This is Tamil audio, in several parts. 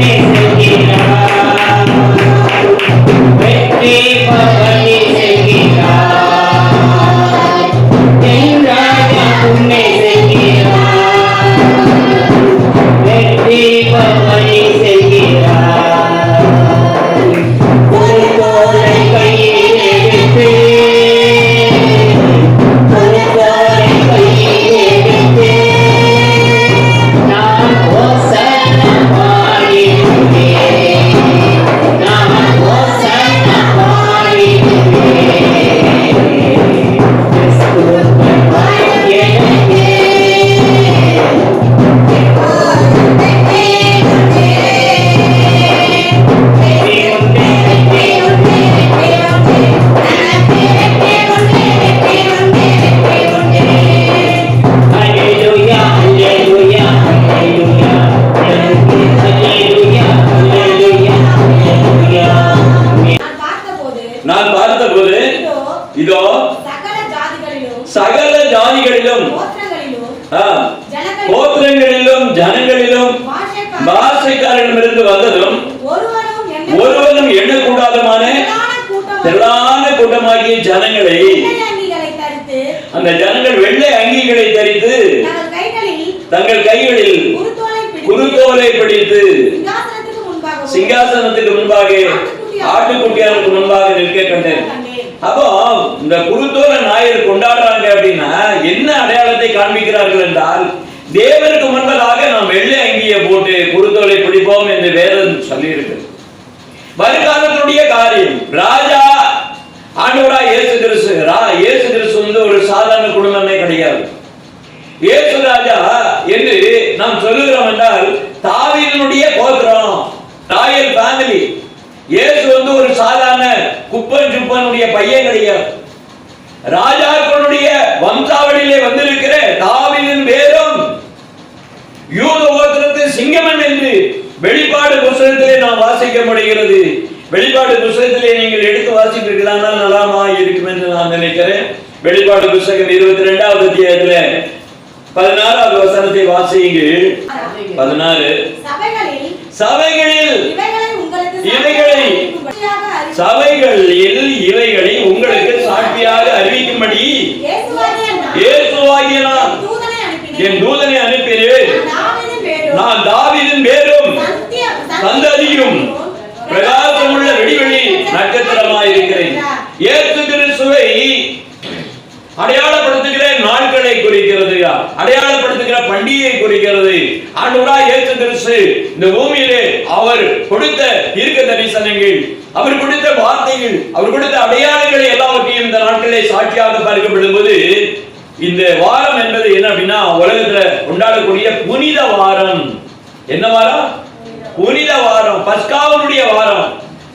முன்னே திரளான கூட்டமாகிய ஜனங்களை அந்த ஜனங்கள் வெள்ளை அங்கிகளை தரித்து தங்கள் கைகளில் குருத்தோலை பிடித்து சிங்காசனத்துக்கு முன்பாக ஆட்டுக்குட்டியாருக்கு முன்பாக நிற்க கண்டேன். அப்போ இந்த குருத்தோல நாயர் கொண்டாடுறாங்க அப்படின்னா என்ன அடையாளத்தை காண்பிக்கிறார்கள் என்றால் தேவனுக்கு முன்பதாக நாம் வெள்ளை அங்கியை போட்டு குருத்தோலை பிடிப்போம் என்று வேதம் சொல்லியிருக்கு வருங்காலத்தினுடைய காரியம் ராஜா ஆண்டவரா இயேசு கிறிஸ்து. இயேசு கிறிஸ்து வந்து ஒரு சாதாரண குடும்பமே கிடையாது. இயேசு ராஜா என்று நாம் சொல்லுகிறோம் என்றால் தாவீதினுடைய கோத்திரம் ராயல் ஃபேமிலி இயேசு வந்து ஒரு சாதாரண குப்பன் சுப்பனுடைய பையன் கிடையாது. ராஜாக்களுடைய வம்சாவளியிலே வந்திருக்கிற தாவீதின் வேதம் யூத கோத்திரத்தின் சிங்கமன் என்று வெளிப்பாடு புஸ்தகத்திலே நாம் வாசிக்க முடிகிறது வெளிப்பாடு புஸ்தகத்திலே நீங்கள் எடுத்து வாசிப்பீர்களானால் நலமா இருக்கும் என்று நான் நினைக்கிறேன். வெளிப்பாடு புஸ்தகம் இருபத்தி ரெண்டாவது அத்தியாயத்துல பதினாறாவது வசனத்தை வாசியுங்கள். பதினாறு. சபைகளில் இவைகளை சபைகளில் இவைகளை உங்களுக்கு சாட்சியாக அறிவிக்கும்படி இயேசுவாகிய நான். என் தூதனை அனுப்பினேன். நான் தாவீதின் பேரும் சந்ததியும் வெடிவெளி நட்சத்திரமாயிருக்கிறேன் இயேசு கிறிஸ்துவை அடையாளப்படுத்துகிற நாட்களை குறிக்கிறது. அடையாளப்படுத்துகிற பண்டிகையை குறிக்கிறது. ஆண்டவராய் இயேசு கிறிஸ்து இந்த பூமியிலே அவர் கொடுத்த தீர்க்க தரிசனங்கள் அவர் கொடுத்த வார்த்தைகள் அவர் கொடுத்த அடையாளங்களை எல்லாவற்றையும் இந்த நாட்களே சாட்சியாக பார்க்கப்படும் போது இந்த வாரம் என்பது என்ன அப்படின்னா உலகத்துல கொண்டாடக்கூடிய புனித வாரம். என்ன வாரம்? புனித வாரம். பஸ்காவனுடைய வாரம்.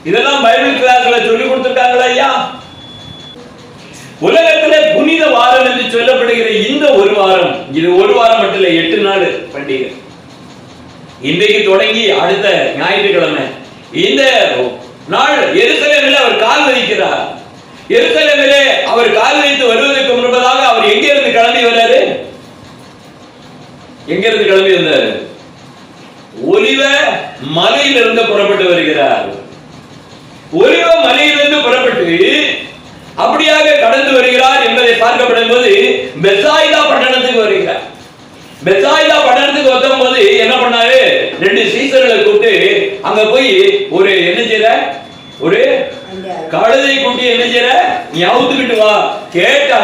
இதெல்லாம் பைபிள் கிளாஸ்ல சொல்லி கொடுத்திருக்காங்களா ஐயா உலகத்துல புனித வாரம் என்று சொல்லப்படுகிற இந்த ஒரு வாரம். இது ஒரு வாரம் மட்டும் இல்ல எட்டு நாள் பண்டிகை. இன்றைக்கு தொடங்கி அடுத்த ஞாயிற்றுக்கிழமை. இந்த நாள் எருசலேமில் அவர் கால் வைக்கிறார் எருசலேமிலே அவர் கால் வைத்து வருவதற்கு முன்பதாக அவர் எங்க இருந்து கிளம்பி வர்றாரு? எங்க இருந்து கிளம்பி வந்தாரு? ஒலிவ மலையிலிருந்து புறப்பட்டு வருகிறார். ஒலிவ மலையிலிருந்து புறப்பட்டு அப்படியாக கடந்து வருகிறார் என்பதை பார்க்கப்படும் போது பெசாயிதா பெத்தாயிதா பட்டணத்துக்கு வந்தபோது என்ன பண்ணாரு? ரெண்டு சீசர்களை கூப்பிட்டு அங்க போய் ஒரு என்ன செய்யற ஒரு கழுதை குட்டி என்ன செய்யற நீ அவுத்துக்கிட்டு வா. கேட்டா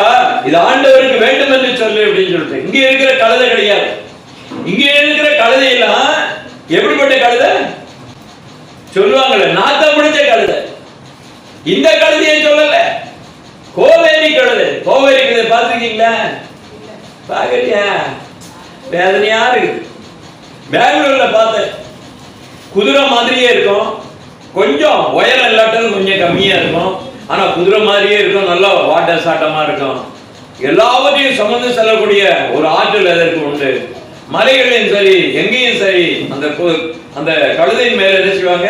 இது ஆண்டவருக்கு வேண்டும் என்று சொல்லு அப்படின்னு சொல்லிட்டு. இங்க இருக்கிற கழுதை கிடையாது. இங்க இருக்கிற கழுதை எல்லாம் எப்படிப்பட்ட கழுதை? சொல்லுவாங்கல்ல நாத்தம் முடிஞ்ச கழுதை. இந்த கழுதையை சொல்லல. கோவேரி கழுதை. கோவேரி கழுதை பார்த்துருக்கீங்களா? பாக்கலையா வேதனையா இருக்குது. பெங்களூர்ல பார்த்தேன் குதிரை மாதிரியே இருக்கும். கொஞ்சம் உயரம் இல்லாட்டாலும் கொஞ்சம் கம்மியா இருக்கும். ஆனா குதிரை மாதிரியே இருக்கும். நல்லா வாட்ட சாட்டமா இருக்கும். எல்லாவற்றையும் சுமந்து செல்லக்கூடிய ஒரு ஆற்றல் அதற்கு உண்டு. மலைகளையும் சரி எங்கேயும் சரி அந்த அந்த கழுதையின் மேல என்ன செய்வாங்க?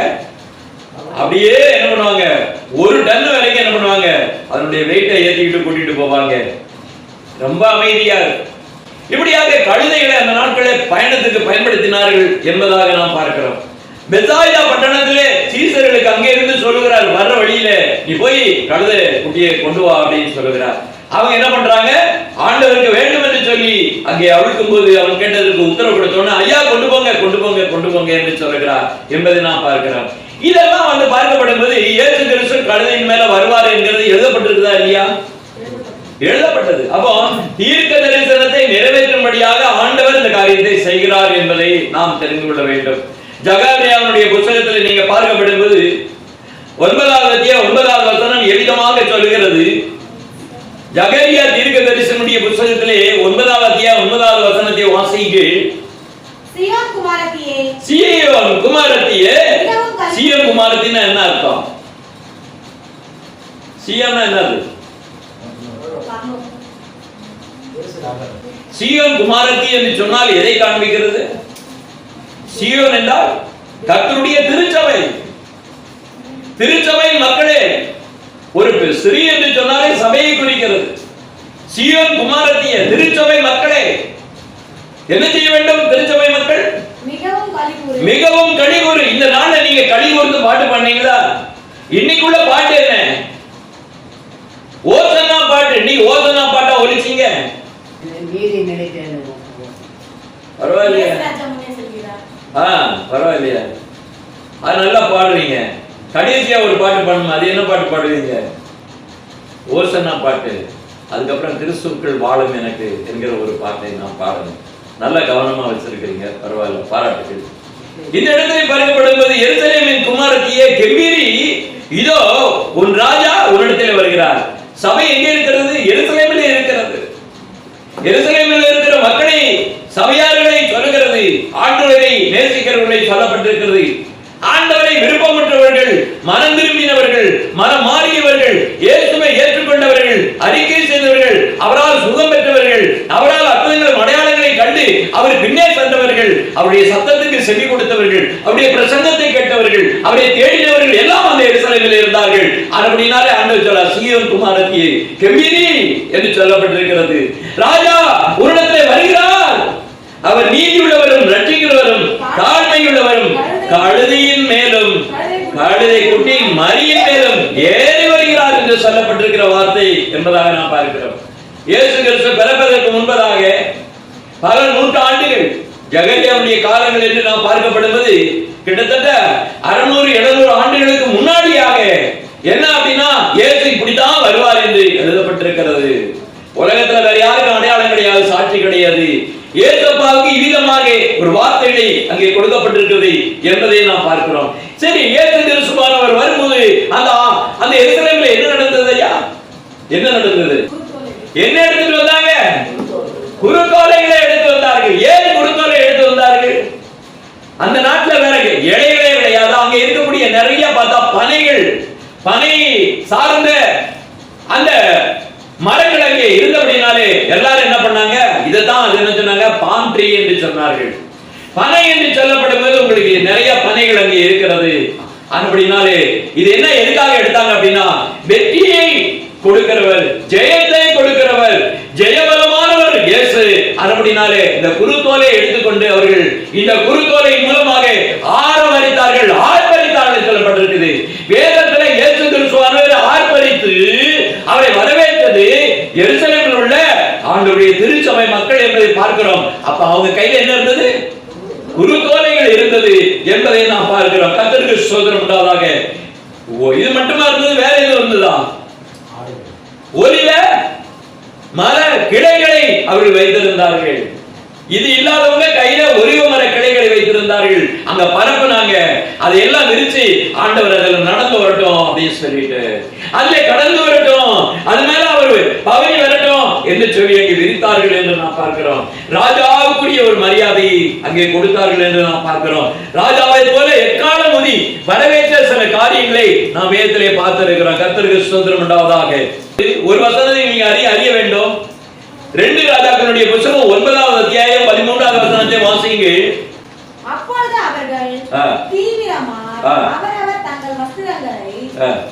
அப்படியே என்ன பண்ணுவாங்க? ஒரு டன் வரைக்கும் என்ன பண்ணுவாங்க? அதனுடைய வெயிட்டை ஏற்றிக்கிட்டு கூட்டிட்டு போவாங்க. ரொம்ப அமைதியா இருக்கும். இப்படியாக கழுதைகளை அந்த நாட்களே பயணத்துக்கு பயன்படுத்தினார்கள் என்பதாக நாம் பார்க்கிறோம். பெசாயா பட்டணத்திலே சீசர்களுக்கு அங்கே இருந்து சொல்லுகிறார் வர்ற வழியில நீ போய் கழுத குட்டியை கொண்டு வா அப்படின்னு சொல்லுகிறார். அவங்க என்ன பண்றாங்க? ஆண்டவருக்கு வேண்டும் என்று சொல்லி அங்கே அவிழ்க்கும் போது அவன் கேட்டதற்கு உத்தரவு கொடுத்தோன்னு ஐயா கொண்டு போங்க கொண்டு போங்க கொண்டு போங்க என்று சொல்லுகிறார் என்பதை நான் பார்க்கிறோம். இதெல்லாம் வந்து பார்க்கப்படும் போது ஏசு கிறிஸ்து கழுதையின் மேல வருவார் என்கிறது எழுதப்பட்டிருக்குதா இல்லையா? எழுதப்பட்டது. அப்போ தீர்க்க தரிசனத்தை நிறைவேற்றும்படியாக ஆண்டவர் இந்த காரியத்தை செய்கிறார் என்பதை நாம் தெரிந்து கொள்ள வேண்டும். ஜகாரியாவுடைய புத்தகத்தில் நீங்க பார்க்கப்படும்போது ஒன்பதாவது ஒன்பதாவது வசனம் எவ்விதமாக சொல்லுகிறது. ஜகரியா தீர்க்க தரிசனுடைய புத்தகத்திலே ஒன்பதாவது அத்தியாயம் ஒன்பதாவது வசனத்தை வாசிங்கள் சியோன் குமாரத்தியே. சியோன் குமாரத்தின்னா என்ன அர்த்தம்? சியோன்னா என்னது? சியோன் குமாரத்தி என்று சொன்னால் எதை காண்பிக்கிறது? சியோன் என்றால் கர்த்தருடைய திருச்சபை. திருச்சபை மக்களே ஒரு சிறி என்று சொன்னாலே சபையை குறிக்கிறது. சியோன் குமாரத்திய திருச்சபை மக்களே என்ன செய்ய வேண்டும் திருச்சபை மக்கள்? மிகவும் கழிவுறு. இந்த நாள்ல நீங்க கழிவுறுந்து பாட்டு பண்ணீங்களா இன்னைக்குள்ள பாட்டு என்ன ஓசனா பாட்டு நீ ஓசனா பாட்டா ஒலிச்சீங்க நீதி நிலைத்தேன் பரவாயில்லையா இயேசுராஜா முன்னே செல்கிறார் ஆ பரவாயில்லையா அது நல்லா பாடுறீங்க கடைசியா ஒரு பாட்டு பாடணும் அது என்ன பாட்டு பாடுவீங்க? ஓசனா பாட்டு. அதுக்கப்புறம் கிறிஸ்துக்கள் வாழும் எனக்கு என்கிற ஒரு பாட்டை நான் பாடணும் நல்ல கவனமா வச்சிருக்கிறீங்க. பரவாயில்ல பாராட்டுகள். இந்த இடத்திலே பார்க்கப்படும்போது எருசலேமின் குமாரத்தியே கெம்பீரி இதோ உன் ராஜா உன்னிடத்தில் வருகிறார். சபை எங்கே இருக்கிறது? எருசலேமிலே இருக்கிறது. எருசலேமில் இருக்கிற மக்களை சபையார்களை சொல்லுகிறது ஆண்டவரை நேசிக்கிறவர்களை சொல்லப்பட்டிருக்கிறது. சத்தத்துக்கு செவி கொடுத்தவர்கள் அவருடைய பிரசங்கத்தை கேட்டவர்கள் அவரை தேடினவர்கள் எல்லாம் அந்த எருசலேமில் இருந்தார்கள். அப்படினாலே ஆண்டவர் சொல்ல சீயன் குமாரத்தியே கெம்பீரி என்று சொல்லப்பட்டிருக்கிறது ராஜா உன்னிடத்திலே வருகிறார் அவர் நீதியுள்ளவரும் ரட்சிக்கிறவரும் தாழ்மையுள்ளவரும் கழுதையின் மேலும் கழுதை குட்டி மரியின் மேலும் ஏறி வருகிறார் என்று சொல்லப்பட்டிருக்கிற வார்த்தை என்பதாக நாம் பார்க்கிறோம் இயேசு கிறிஸ்து பிறப்பதற்கு முன்பதாக பல நூற்றாண்டுகள் ஜெகரியாவுடைய காலங்கள் என்று நாம் பார்க்கப்படுவது கிட்டத்தட்ட அறுநூறு எழுநூறு ஆண்டுகளுக்கு முன்னாடியாக என்ன அப்படின்னா இயேசு இப்படித்தான் வருவார் என்று எழுதப்பட்டிருக்கிறது. உலகத்துல வேற யாருக்கும் அடையாளம் கிடையாது சாட்சி கிடையாது. ஏசப்பாவுக்கு இவ்விதமாக ஒரு வார்த்தைகளை அங்கே கொடுக்கப்பட்டிருக்கிறது என்பதை நாம் பார்க்கிறோம். சரி இயேசு அவர் வரும்போது அந்த அந்த எருசலேமில் என்ன நடந்தது ஐயா? என்ன நடந்தது? என்ன எடுத்துட்டு வந்தாங்க? குறுக்கோ எடுத்து வந்தார்கள் ஏன் குறுக்கோலை எடுத்து வந்தார்கள் அந்த நாட்டுல வேற இலைகளே கிடையாது அங்க இருக்கக்கூடிய நிறைய பார்த்தா பனைகள் பனை சார்ந்த அந்த மரங்கள் அங்கே இருந்தபடினாலே எல்லாரும் என்ன பண்ணாங்க? இதைத்தான் அது என்ன சொன்னாங்க? பாம் ட்ரீ என்று சொன்னார்கள். பனை என்று சொல்லப்படும் போது உங்களுக்கு நிறைய பனைகள் அங்கே இருக்கிறது. அப்படினாலே இது என்ன எதுக்காக எடுத்தாங்க அப்படின்னா வெற்றியை கொடுக்கிறவர் ஜெயத்தை கொடுக்கிறவர் ஜெயபலமானவர் இயேசு. அப்படினாலே இந்த குருத்தோலை எடுத்துக்கொண்டு அவர்கள் இந்த குருத்தோலை மூலமாக ஆரவரித்தார்கள் ஆர்ப்பரித்தார்கள் சொல்லப்பட்டிருக்குது. வேறு இயேசு கிறிஸ்துவானவர் ஆர்ப்பரித்து அவரை வரவேற்றது எருசலேமில் உள்ள சபை மக்கள் என்பதை பார்க்கிறோம். அப்ப அவங்க கையில என்ன இருந்தது? குருகோலைகள் இருந்தது என்பதை நாம் பார்க்கிறோம். கத்தருக்கு சோதனம் உண்டாவதாக. இது மட்டுமா இருந்தது? வேற எது இருந்ததா ஒலிவ மர கிளைகளை அவர்கள் வைத்திருந்தார்கள். இது இல்லாதவங்க கையில ஒலிவ மர கிளைகளை வைத்திருந்தார்கள். அங்க பரப்புனாங்க அதை எல்லாம் விரிச்சு ஆண்டவர் அதில் நடந்து வரட்டும் அப்படின்னு சொல்லிட்டு. அதுல கடந்து வரட்டும். அது மேல அவர் பவனி வரட்டும் என்று சொல்லி அங்கே விரித்தார்கள் என்று நாம் பார்க்கிறோம். ராஜாவுக்குரிய ஒரு மரியாதையை அங்கே கொடுத்தார்கள் என்று நாம் பார்க்கிறோம். ராஜாவை போல எக்காலம் முதி வரவேற்ற சில காரியங்களை நாம் வேதத்திலே பார்த்திருக்கிறோம். கர்த்தருக்கு சுதந்திரம் உண்டாவதாக. ஒரு வசனத்தை நீங்க அறிய அறிய வேண்டும். ரெண்டு ராஜாக்களுடைய புத்தகம் ஒன்பதாவது அத்தியாயம் பதிமூன்றாவது வசனத்தை வாசியுங்கள். அப்பொழுது அவர்கள் ஆ. அவரவர் தங்கள் வஸ்திரங்களை.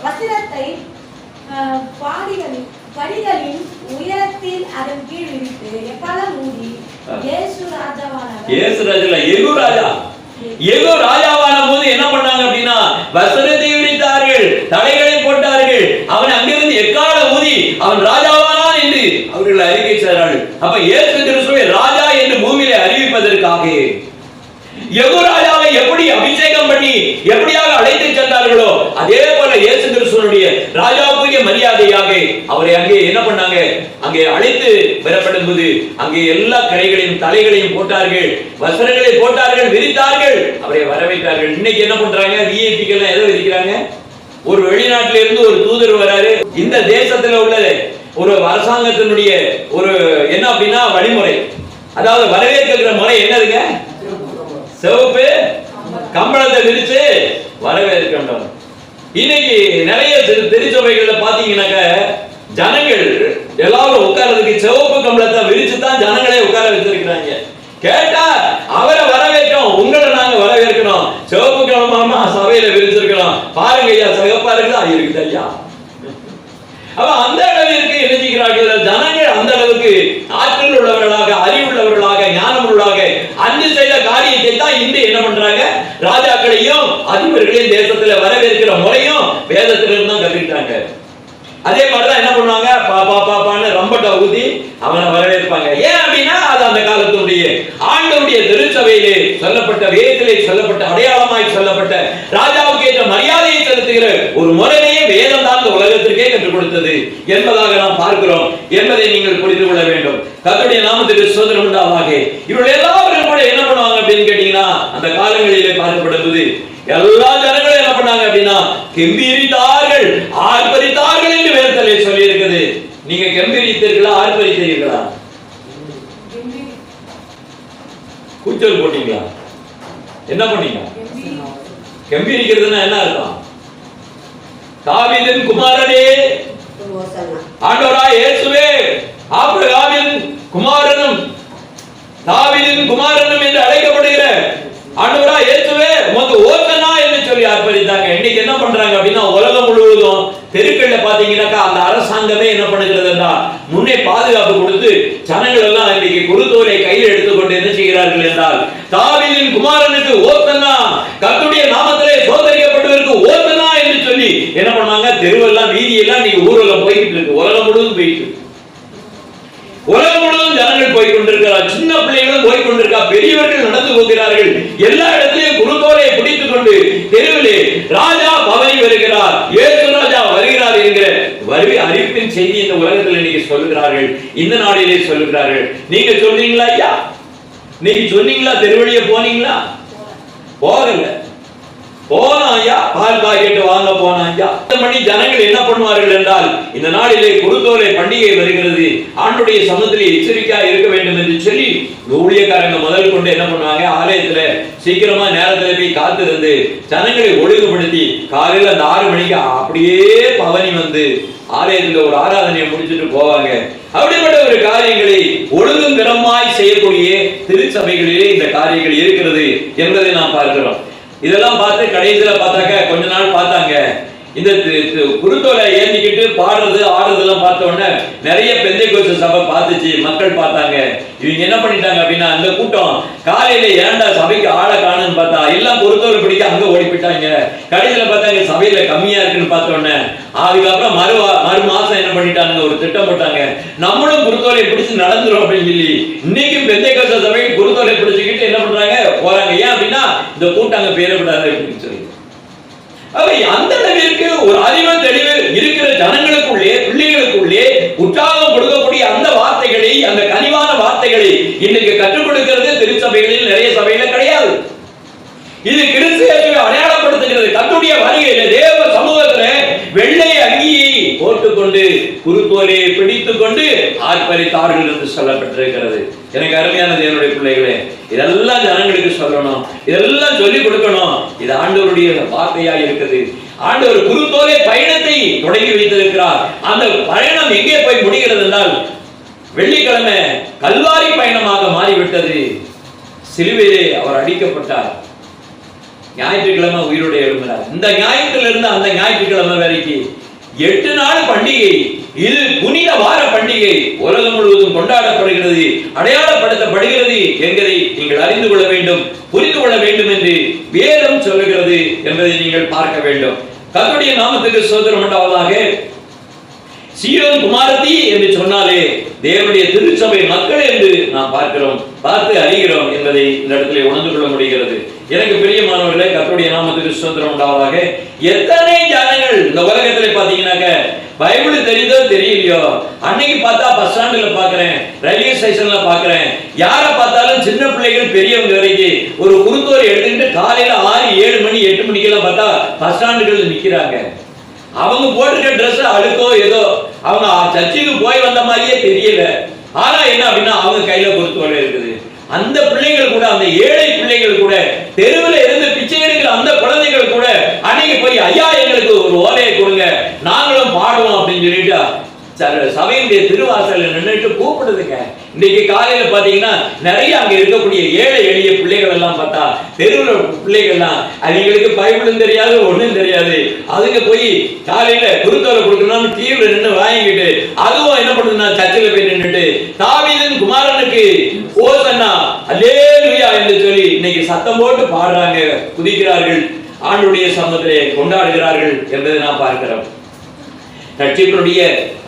வஸ்திரத்தை பாடிகளின் படிகளின் உயரத்தில் அதன் கீழ் விரித்து எக்காலம் ஊதி. இயேசு ராஜாவானவர் இயேசு ராஜா எகு ராஜா. எகு ராஜாவான போது வசனத்தை விரித்தார்கள் தலைகளை போட்டார்கள். அவன் அங்கிருந்து எக்கால ஊதி அவன் ராஜாவானான் என்று அவர்கள் அறிக்கை செய்தார்கள். அப்ப இயேசு கிறிஸ்துவை ராஜா என்று பூமியிலே அறிவிப்பதற்காக யெகூ ராஜாவை எப்படி அபிஷேகம் பண்ணி எப்படியாக அழைத்து சென்றார்களோ அதே போல இயேசு கிறிஸ்துவனுடைய ராஜாவுக்குரிய மரியாதையாக அவரை அங்கே என்ன பண்ணாங்க? அங்கே அழைத்து பெறப்படும் போது அங்கே எல்லா கடைகளையும் தலைகளையும் போட்டார்கள் வசனங்களை போட்டார்கள் விரித்தார்கள். அவரை வரவேற்றார்கள். இன்னைக்கு என்ன பண்றாங்க? விஐபிக்கள் எதை விதிக்கிறாங்க ஒரு வெளிநாட்டில இருந்து ஒரு தூதர் வராரு. இந்த தேசத்துல உள்ள ஒரு அரசாங்கத்தினுடைய ஒரு என்ன அப்படின்னா வழிமுறை. அதாவது வரவேற்கிற முறை என்னதுங்க? சிவப்பு கம்பளத்தை விரிச்சு வரவேற்கின்றோம் இன்னைக்கு நிறைய திருச்சபைகள்ல பாத்தீங்கன்னாக்க ஜனங்கள் எல்லாரும் உட்கார்றதுக்கு சிவப்பு கம்பளத்தை விரிச்சு தான் ஜனங்களே உட்கார வச்சிருக்கிறாங்க. கேட்டா அவரை வரவேற்கிறோம் உங்களை நாங்க வரவேற்கிறோம் சிவப்பு கம்பளமா சபையில விரிச்சிருக்கிறோம் பாருங்க ஐயா சிவப்பா இருக்குதா? இருக்குது ஐயா. அப்ப அந்த அளவிற்கு என்ன ஜனங்கள் அந்த அளவுக்கு ஆற்றல் உள்ளவர்களாக அறிவுள்ளவர்களாக ஞானம் உள்ளாக அன்று செய்த காரியத்தை தான் இன்று என்ன பண்றாங்க? ராஜாக்களையும் அதிபர்களையும் தேசத்துல வரவேற்கிற முறையும் வேதத்திலிருந்து தான் கற்றுக்கிட்டாங்க. அதே மாதிரிதான் என்ன பண்ணுவாங்க அவனை ஏன் அப்படின்னா அது அந்த காலத்துடைய ஆண்டவுடைய திருச்சபையிலே சொல்லப்பட்ட வேதத்திலே சொல்லப்பட்ட அடையாளமாய் சொல்லப்பட்ட ராஜாவுக்கு ஏற்ற மரியாதையை செலுத்துகிற ஒரு முறையே வேதம் தான் இந்த உலகத்திற்கே கற்றுக் கொடுத்தது என்பதாக நாம் பார்க்கிறோம் என்பதை நீங்கள் புரிந்து கொள்ள வேண்டும். கத்துடைய நாமத்துக்கு சோதனை உண்டாவாக. இவர்கள் எல்லாரும் கூட என்ன பண்ணுவாங்க அப்படின்னு கேட்டீங்கன்னா அந்த காலங்களிலே பார்க்கப்படுவது எல்லா ஜனங்களும் என்ன பண்ணாங்க அப்படின்னா கெம்பி ஆர்ப்பரித்தார்கள் என்று வேதத்திலே சொல்லி இருக்குது நீங்க கெம்பீரித்தீர்களா ஆர்ப்பரித்தீர்களா கூச்சல் போட்டீங்களா? என்ன பண்ணீங்க? கம்பி கெம்பீரிக்கிறதுன்னா என்ன அர்த்தம்? தாவீதின் குமாரனே ஆண்டவரா இயேசுவே ஆபிரகாமின் குமாரனும் தாவீதின் குமாரனும் என்று அழைக்கப்படுகிற ஆண்டவரா இயேசுவே உமக்கு ஓசனா என்று சொல்லி அர்ப்பணித்தாங்க. இன்னைக்கு என்ன பண்றாங்க அப்படின்னா உலகம் முழுவதும் தெருக்கள்ல பாத்தீங்கன்னாக்கா அந்த அரசாங்கமே என்ன பண்ணுகிறது என்றால் முன்னே பாதுகாப்பு கொடுத்து ஜனங்கள் எல்லாம் இன்னைக்கு குருத்தோலை கையில் எடுத்துக்கொண்டு என்ன செய்கிறார்கள் என்றால் தாவீதின் குமாரனுக்கு ஓசனா கர்த்தருடைய நாமத்திலே சோதரிக்கப்பட்டவருக்கு ஓத்தனா என்று சொல்லி என்ன பண்ணாங்க தெருவெல்லாம் வீதியெல்லாம் நீங்க ஊர்வலம் போய்கிட்டு இருக்கு. உலகம் முழுவதும் போயிட்டு இருக்கு. உலகம் முழுவதும் ஜனங்கள் போய் கொண்டிருக்கிறார். சின்ன பிள்ளைகளும் போய் கொண்டிருக்கா. பெரியவர்கள் நடந்து போகிறார்கள் எல்லா இடத்திலையும் குருத்தோலை பிடித்துக் கொண்டு தெருவிலே ராஜா பவனி வருகிறார். ஏசு ராஜா வருகிறார் என்கிற வருகை அறிவிப்பின் செய்தி இந்த உலகத்தில் நீங்க சொல்லுகிறார்கள். இந்த நாளிலே சொல்லுகிறார்கள். நீங்க சொல்றீங்களா ஐயா? நீங்க சொன்னீங்களா? தெருவழியே போனீங்களா? போகல போன ஐயா. பால் பாக்கெட் வாங்க போன ஐயா. பத்து மணி ஜனங்கள் என்ன பண்ணுவார்கள் என்றால் இந்த நாளிலே குருத்தோலை பண்டிகை வருகிறது. ஆண்டுடைய சமத்திலே எச்சரிக்கையா இருக்க வேண்டும் என்று சொல்லி ஊழியக்காரங்க முதல் கொண்டு என்ன பண்ணுவாங்க? ஆலயத்துல சீக்கிரமா நேரத்துல போய் காத்திருந்து ஜனங்களை ஒழுங்குபடுத்தி காலையில அந்த ஆறு மணிக்கு அப்படியே பவனி வந்து ஆலயத்தில் ஒரு ஆராதனையை முடிச்சுட்டு போவாங்க. அப்படிப்பட்ட ஒரு காரியங்களை ஒழுங்கும் திறமாய் செய்யக்கூடிய திருச்சபைகளிலே இந்த காரியங்கள் இருக்கிறது என்பதை நாம் பார்க்கிறோம். இதெல்லாம் பார்த்து கடைசியில் பார்த்தாக்க கொஞ்ச நாள் பார்த்தாங்க. இந்த குருத்தோலை ஏந்திக்கிட்டு பாடுறது ஆடுறதுலாம் பார்த்த உடனே நிறைய பெந்தை கோச்சு சபை பார்த்துச்சு மக்கள் பார்த்தாங்க. இவங்க என்ன பண்ணிட்டாங்க அப்படின்னா அந்த கூட்டம் காலையில ஏன்டா சபைக்கு ஆளை காணுன்னு பார்த்தா எல்லாம் குருத்தோலை பிடிக்க அங்க ஓடி போயிட்டாங்க. கடைசியில பார்த்தாங்க சபையில கம்மியா இருக்குன்னு பார்த்த உடனே அதுக்கப்புறம் மறு மறு மாசம் என்ன பண்ணிட்டாங்க ஒரு திட்டம் போட்டாங்க. நம்மளும் குருத்தோலை பிடிச்சு நடந்துரும் அப்படின்னு சொல்லி இன்னைக்கும் பெந்தை கோச்ச சபைக்கு குருத்தோலை பிடிச்சுக்கிட்டு என்ன பண்றாங்க? போறாங்க. ஏன் அப்படின்னா இந்த கூட்டாங்க அங்க பேரப்படாது அப்படின்னு சொல்லி. அவை அந்த அளவிற்கு ஒரு அறிவு தெளிவு இருக்கிற ஜனங்களுக்குள்ளே பிள்ளைகளுக்குள்ளே உற்சாகம் கொடுக்கக்கூடிய அந்த வார்த்தைகளை அந்த கனிவான வார்த்தைகளை இன்னைக்கு கற்றுக் கொடுக்கிறது திருச்சபைகளில் நிறைய சபையில கிடையாது இது கிறிஸ்து இயேசுவை அடையாளப்படுத்துகிறது கத்துடைய வருகையில தேவ சமூகத்துல வெள்ளை அங்கியை போட்டுக்கொண்டு குருத்தோலையை பிடித்துக் கொண்டு ஆர்ப்பரித்தார்கள் என்று சொல்லப்பட்டிருக்கிறது. எனக்கு அருமையானது என்னுடைய பிள்ளைகளே இதெல்லாம் ஜனங்களுக்கு சொல்லணும் இதெல்லாம் சொல்லிக் கொடுக்கணும். இது ஆண்டவருடைய வார்த்தையா இருக்குது. ஆண்டவர் குருத்தோலே பயணத்தை தொடங்கி வைத்திருக்கிறார். அந்த பயணம் எங்கே போய் முடிகிறது என்றால் வெள்ளிக்கிழமை கல்வாரி பயணமாக மாறிவிட்டது. சிலுவையிலே அவர் அடிக்கப்பட்டார். ஞாயிற்றுக்கிழமை உயிரோடு எழும்பினார். இந்த ஞாயிற்றுல இருந்து அந்த ஞாயிற்றுக்கிழமை வரைக்கும் எட்டு நாள் பண்டிகை. இது புனித வாரம். பண்டிகை உலகம் முழுவதும் கொண்டாடப்படுகிறது அடையாளப்படுத்தப்படுகிறது என்பதை நீங்கள் அறிந்து கொள்ள வேண்டும் புரிந்து கொள்ள வேண்டும் என்று வேதம் சொல்லுகிறது என்பதை நீங்கள் பார்க்க வேண்டும். கத்துடைய நாமத்துக்கு சோதனம் உண்டாவதாக. சீயோன் குமாரத்தி என்று சொன்னாலே தேவனுடைய திருச்சபை மக்கள் என்று நாம் பார்க்கிறோம் பார்த்து அறிகிறோம் என்பதை இந்த இடத்துல உணர்ந்து கொள்ள முடிகிறது. எனக்கு பிரியமானவர்களே கர்த்தருடைய நாமத்துக்கு சுதந்திரம் உண்டாவதாக. எத்தனை ஜனங்கள் இந்த உலகத்துல பாத்தீங்கன்னாக்க பைபிள் தெரியுதோ தெரியலையோ அன்னைக்கு பார்த்தா பஸ் ஸ்டாண்டுல பாக்குறேன் ரயில்வே ஸ்டேஷன்ல பாக்குறேன் யாரை பார்த்தாலும் சின்ன பிள்ளைகள் பெரியவங்க வரைக்கும் ஒரு குறுத்தோர் எடுத்துக்கிட்டு காலையில ஆறு ஏழு மணி எட்டு மணிக்கெல்லாம் பார்த்தா பஸ் ஸ்டாண்டுகள் நிக்கிறாங்க. அவங்க போட்டிருக்க ட்ரெஸ் அழுக்கோ ஏதோ. அவங்க சர்ச்சுக்கு போய் வந்த மாதிரியே தெரியல. ஆனா என்ன அப்படின்னா அவங்க கையில பொறுத்து வர இருக்குது. அந்த பிள்ளைகள் கூட அந்த ஏழை பிள்ளைகள் கூட தெருவில் இருந்து பிச்சை எடுக்கிற அந்த குழந்தைகள் கூட அன்னைக்கு போய் ஐயா எங்களுக்கு ஒரு ஓலையை கொடுங்க நாங்களும் பாடுவோம் அப்படின்னு சொல்லிட்டு ச- சபையினுடைய திருவாசல்ல நின்னுட்டு கூப்பிடுதுங்க. இன்னைக்கு காலையில பாத்தீங்கன்னா நிறைய அங்க இருக்கக்கூடிய ஏழை எளிய பிள்ளைகள் எல்லாம் பார்த்தா தெருவில் பிள்ளைகள்லாம் அவங்களுக்கு பைபிளும் தெரியாது ஒண்ணும் தெரியாது. அதுங்க போய் காலையில குருத்தோலை கொடுக்கணும்னு தீவிர நின்று வாங்கிக்கிட்டு அதுவும் என்ன பண்ணுதுன்னா சர்ச்சில் போய் நின்னுட்டு தாவிதன் குமாரனுக்கு ஓசன்னா அல்லேலூயா என்று சொல்லி இன்னைக்கு சத்தம் போட்டு பாடுறாங்க குதிக்கிறார்கள். ஆண்டுடைய சமத்திலே கொண்டாடுகிறார்கள் என்பதை நாம் பார்க்கிறோம். ரட்சிப்பினுடைய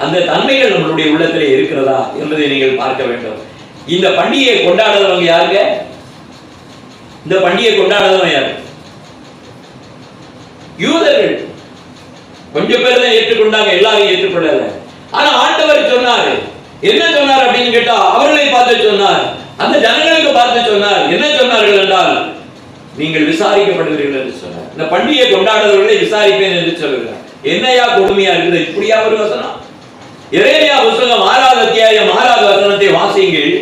அந்த தன்மைகள் நம்மளுடைய உள்ளத்திலே இருக்கிறதா என்பதை நீங்கள் பார்க்க வேண்டும். இந்த பண்டிகையை கொண்டாடுறவங்க யாருங்க? இந்த பண்டிகையை கொண்டாடுறவங்க யாரு? யூதர்கள். கொஞ்சம் பேர் தான் ஏற்றுக்கொண்டாங்க எல்லாரும் ஏற்றுக்கொள்ளல. ஆனா ஆண்டவர் சொன்னாரு. என்ன சொன்னார் அப்படின்னு கேட்டா அவர்களை பார்த்து சொன்னார். அந்த ஜனங்களுக்கு பார்த்து சொன்னார். என்ன சொன்னார்கள் என்றால் நீங்கள் விசாரிக்கப்படுவீர்கள் என்று சொன்னார். இந்த பண்டிகையை கொண்டாடுறவர்களை விசாரிப்பேன் என்று சொல்லுகிறார். என்னையா கொடுமையா இருக்குது? இப்படியா ஒரு வசனம்? இறைமையா புஸ்தகம் ஆறாவது அத்தியாயம் ஆறாவது வசனத்தை வாசியுங்கள்.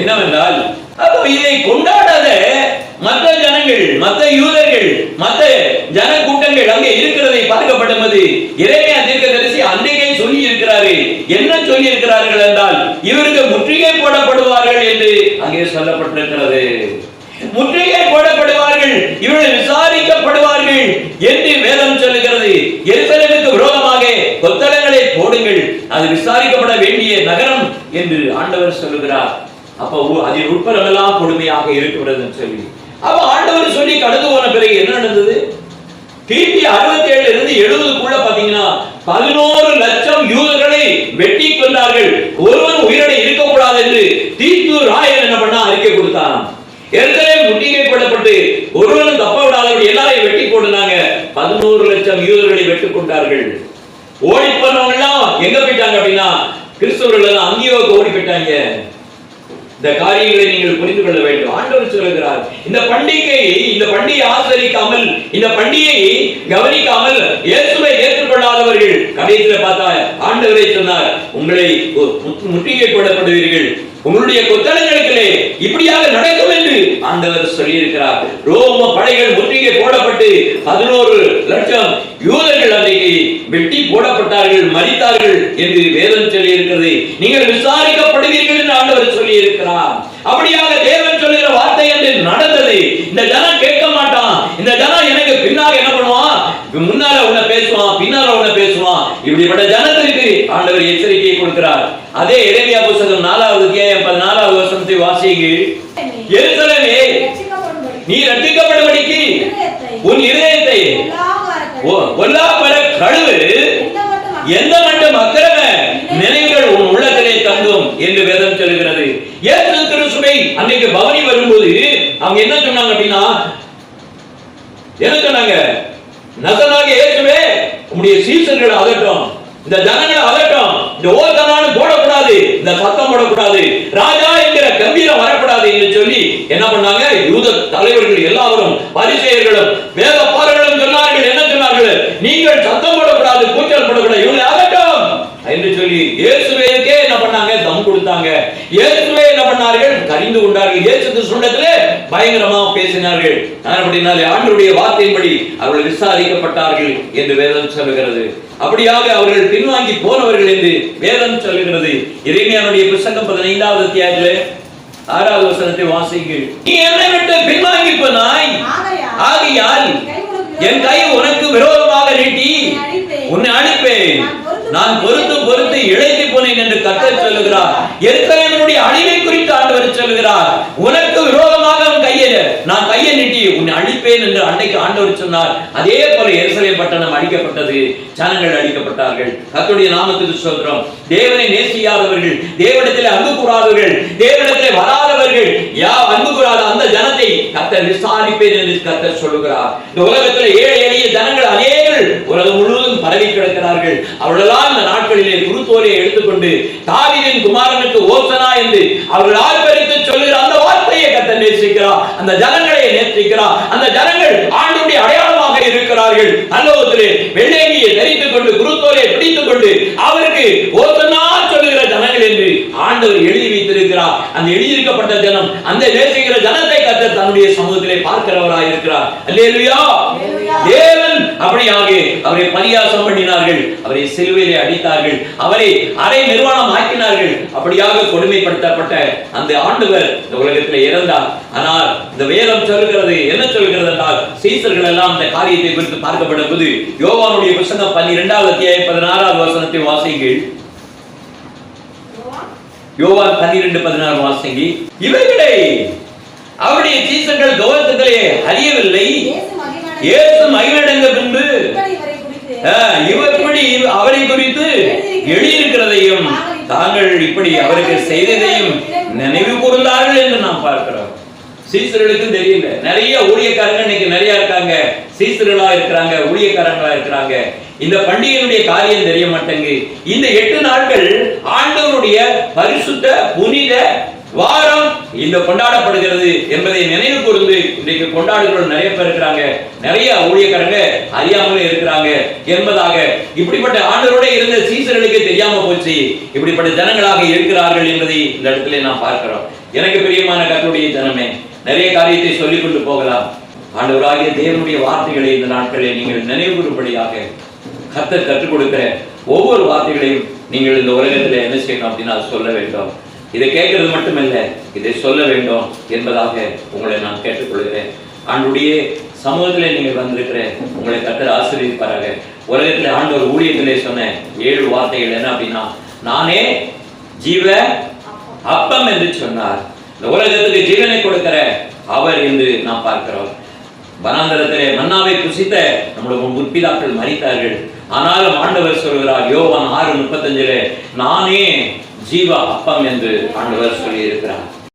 என்னவென்றால் அப்போ இதை கொண்டாடாத மற்ற ஜனங்கள் மற்ற யூதர்கள் மற்ற ஜன கூட்டங்கள் அங்கே இருக்கிறதை பார்க்கப்படும்போது இறைமையா தீர்க்கதரிசி அன்றைக்கே சொல்லி இருக்கிறாரு என்ன சொல்லி இருக்கிறார்கள் என்றால் இவருக்கு முற்றுகை போடப்படுவார்கள் என்று அங்கே சொல்லப்பட்டிருக்கிறது. முற்றுகை போடப்படுவார்கள் இவர்கள் விசாரிக்கப்படுவார்கள் என்று வேதம் சொல்லுகிறது எருசலேமுக்கு விரோதமாக கொத்தளங்களை போடுங்கள் அது விசாரிக்கப்பட வேண்டிய நகரம் என்று ஆண்டவர் சொல்லுகிறார். அப்போ அதில் உட்புறமெல்லாம் கொடுமையாக இருக்கிறது சொல்லி. அப்ப ஆண்டவர் சொல்லி கடந்து போன பிறகு என்ன நடந்தது? கிபி அறுபத்தி ஏழுல இருந்து எழுபதுக்குள்ள பாத்தீங்கன்னா பதினோரு லட்சம் யூதர்களை வெட்டி கொண்டார்கள் ஒருவன் உயிரோட இருக்கக்கூடாது என்று தீத்து ராயர் என்ன பண்ணா அறிக்கை கொடுத்தான் ஏற்கனவே முட்டிகை போடப்பட்டு ஒருவனும் தப்ப விடாதவர்கள் எல்லாரையும் வெட்டி போடுனாங்க பதினோரு லட்சம் யூதர்களை வெட்டி கொண்டார்கள். ஓடி போனவங்க எல்லாம் எங்க போயிட்டாங்க அப்படின்னா கிறிஸ்தவர்கள் எல்லாம் அங்கேயோ ஓடி இந்த காரியங்களை நீங்கள் புரிந்து கொள்ள வேண்டும். ஆண்டவர் சொல்லுகிறார் இந்த பண்டிகை இந்த பண்டிகை ஆசரிக்காமல் இந்த பண்டிகையை கவனிக்காமல் இயேசுவை ஏற்றுக்கொள்ளாதவர்கள். கடைசியில பார்த்தா ஆண்டவரை சொன்னார் உங்களை முற்றுகை போடப்படுவீர்கள். உங்களுடைய கொத்தளங்களுக்குள்ளே இப்படியாக நடக்கும் ஆண்டவர் சொல்லியிருக்கிறார். ரோம படைகள் முற்றுகை போடப்பட்டு பதினோரு லட்சம் யூதர்கள் அன்றைக்கு வெட்டி போடப்பட்டார்கள் மறித்தார்கள் என்று வேதம் சொல்லி இருக்கிறது நீங்கள் விசாரிக்கப்படுவீர்கள் என்று ஆண்டவர் சொல்லி இருக்கிறார் அப்படியாக தேவன் சொல்லுகிற வார்த்தை என்று நடந்தது. இந்த ஜனம் கேட்க மாட்டான். இந்த ஜனம் எனக்கு பின்னால் என்ன பண்ணுவான் முன்னால உன்னை பேசுவான் பின்னால உன்னை பேசுவான் இப்படிப்பட்ட ஜனத்திற்கு ஆண்டவர் எச்சரிக்கையை கொடுக்கிறார். அதே இறைமையா புஸ்தகம் நாலாவது அத்தியாயம் பதினாலாவது வசனத்தை வாசியுங்கள். எருசலமே நீ ரட்சிக்கப்படும்படிக்கு உன் இருதயத்தை எல்லா ஒல்லாப்பட கழுவு. எந்த மட்டும் அக்கிரம நினைவுகள் உன் உள்ளத்திலே தங்கும் என்று வேதம் சொல்கிறது இயேசு கிறிஸ்துவை அன்னைக்கு பவனி வரும்போது அவங்க என்ன சொன்னாங்க அப்படின்னா என்ன சொன்னாங்க? நசனாக ஏற்றுவே உங்களுடைய சீசர்கள் அகட்டும் இந்த ஜனங்களை அகட்டும் இந்த ஓசனானு போடக்கூடாது இந்த சத்தம் போடக்கூடாது. ராஜா கம்பீரம் வரக்கூடாது என்று சொல்லி என்ன பண்ணாங்க? யூத தலைவர்கள் எல்லாரும் பரிசெயர்களும் வேத பாரர்களும் சொன்னார்கள். என்ன சொன்னார்கள்? நீங்கள் சத்தம் போடக்கூடாது கூச்சல் போடக்கூடாது இவங்களை அகட்டும் என்று சொல்லி இயேசுவேக்கே என்ன பண்ணாங்க? தம் கொடுத்தாங்க. இயேசுவே என்ன பண்ணார்கள்? கரிந்து கொண்டார்கள். இயேசு கிறிஸ்துவிடத்திலே பயங்கரமா பேசினார்கள். அப்படினாலே ஆண்டருடைய வார்த்தையின்படி அவர்கள் விசாரிக்கப்பட்டார்கள் என்று வேதம் சொல்லுகிறது. அப்படியாக அவர்கள் பின்வாங்கி போனவர்கள் என்று வேதம் சொல்லுகிறது. இறைமையானுடைய பிரசங்கம் பதினைந்தாவது அத்தியாயத்திலே ஆறாவது வசனத்தை வாசிங்கள் நீ என்னை விட்டு பின்வாங்கி போனாய். ஆகையால் என் கை உனக்கு விரோதமாக நீட்டி உன்னை அழிப்பேன் நான் பொறுத்து பொறுத்து இழைத்து போனேன் என்று கர்த்தர் சொல்லுகிறார். எருசலேமினுடைய அழிவை குறித்து ஆண்டவர் சொல்லுகிறார். உனக்கு விரோதமாக உன் கையை நான் கையை நீட்டி உன்னை அழிப்பேன் அழிப்பேன் என்று அன்னைக்கு ஆண்டவர் சொன்னார். அதே போல எருசலேம் பட்டணம் அழிக்கப்பட்டது ஜனங்கள் அழிக்கப்பட்டார்கள். கத்துடைய நாமத்துக்கு சொல்றோம் தேவனை நேசியாதவர்கள் தேவனத்தில் அன்பு கூறாதவர்கள் தேவனத்தில் வராதவர்கள் யா அன்பு கூறாத அந்த ஜனத்தை கர்த்தர் விசாரிப்பேன் என்று கர்த்தர் சொல்லுகிறார். இந்த உலகத்தில் ஏழை எளிய ஜனங்கள் அநேகர்கள் உலகம் முழுவதும் பரவி கிடக்கிறார்கள். அவர்களெல்லாம் இந்த நாட்களிலே குருத்தோலை எடுத்துக்கொண்டு தாவிதின் குமாரனுக்கு ஓசனா என்று அவர்கள் ஆர்ப்பரித்து சொல்லுகிற அந்த வார்த்தையை கர்த்தர் நேசிக்கிறார். அந்த ஜனங்களை நேசிக்கிறார். அந்த ஜனங்கள் ஆண்டுடைய அடையாளம் இருக்கிறார்கள். அல்லவத்திலே வெள்ளேங்கியை தரித்துக் கொண்டு குருத்தோலை பிடித்துக் கொண்டு அவருக்கு ஓசனா சொல்லுகிற ஜனங்கள் என்று ஆண்டவர் எழுதி வைத்திருக்கிறார். அந்த எழுதியிருக்கப்பட்ட ஜனம் அந்த நேசிக்கிற ஜனத்தை கர்த்தர் தன்னுடைய சமூகத்திலே பார்க்கிறவராய் இருக்கிறார். அல்லேலூயா! தேவன் அப்படியாக அவரை பரியாசம் பண்ணினார்கள். அவரை சிலுவையிலே அடித்தார்கள். அவரை அரை நிர்வாணம் ஆக்கினார்கள் அப்படியாக கொடுமைப்படுத்தப்பட்ட அந்த ஆண்டவர் இந்த உலகத்தில் இறந்தார். ஆனால் இந்த வேதம் சொல்கிறது என்ன சொல்கிறது என்றால் சீசர்கள் எல்லாம் இந்த காரியத்தை குறித்து பார்க்கப்பட்ட போது யோவானுடைய புத்தகம் பன்னிரெண்டாவது அத்தியாயம் பதினாறாவது வசனத்தை வாசிங்கள் யோவான்? பன்னிரெண்டு பதினாறு வாசிங்கி இவைகளை அவருடைய சீசர்கள் கௌரவத்திலே அறியவில்லை. இயேசு மகிழடைந்த பின்பு இப்படி இவரை குறித்து ஆஹ், இவர் இப்படி அவரை குறித்து எழுதியிருக்கிறதையும் தாங்கள் இப்படி அவருக்கு செய்ததையும் நினைவு கூர்ந்தார்கள் என்று நாம் பார்க்கிறோம். சீசர்களுக்கும் தெரியல நிறைய ஊழியக்காரங்க இன்னைக்கு நிறைய இருக்காங்க. சீசர்களா இருக்கிறாங்க ஊழியக்காரங்களா இருக்கிறாங்க. இந்த பண்டிகையினுடைய காரியம் தெரிய மாட்டேங்கு இந்த எட்டு நாட்கள் ஆண்டவருடைய பரிசுத்த புனித வாரம் இந்த கொண்டாடப்படுகிறது என்பதை நினைவு கூர்ந்து இன்றைக்கு கொண்டாடுகிறவர்கள் நிறைய பேர் இருக்கிறாங்க. நிறைய ஊழியக்காரங்க அறியாமலே இருக்கிறாங்க என்பதாக இப்படிப்பட்ட ஆண்டவரோட இருந்த சீசர்களுக்கு தெரியாம போச்சு. இப்படிப்பட்ட ஜனங்களாக இருக்கிறார்கள் என்பதை இந்த இடத்துல நாம் பார்க்கிறோம். எனக்கு பிரியமான கர்த்தருடைய ஜனமே நிறைய காரியத்தை சொல்லிக் கொண்டு போகலாம். ஆண்டவராகிய தேவனுடைய வார்த்தைகளை இந்த நாட்களில் நீங்கள் நினைவு கத்தர் கற்றுக் கொடுக்கிற ஒவ்வொரு வார்த்தைகளையும் நீங்கள் இந்த உலகத்தில் என்ன செய்யணும் அப்படின்னா சொல்ல வேண்டும். இதை கேட்கறது மட்டுமல்ல இதை சொல்ல வேண்டும் என்பதாக உங்களை நான் கேட்டுக்கொள்கிறேன். ஆண்டுடைய சமூகத்தில் நீங்கள் வந்திருக்கிற உங்களை கர்த்தர் ஆசிரியப்பாராக உலகத்தில் ஆண்டவர் ஊழியத்திலே சொன்ன ஏழு வார்த்தைகள் என்ன அப்படின்னா நானே ஜீவ அப்பம் என்று சொன்னார். இந்த உலகத்துக்கு ஜீவனை கொடுக்கிற அவர் என்று நாம் பார்க்கிறோம். வனாந்தரத்திலே மன்னாவை புசித்த நம்முடைய முற்பிதாக்கள் மறித்தார்கள் ஆனாலும் ஆண்டவர் சொல்கிறார் யோவான் ஆறு முப்பத்தஞ்சிலே நானே ஜீவா அப்பம் என்று ஆண்டவர் சொல்லி இருக்கிறார்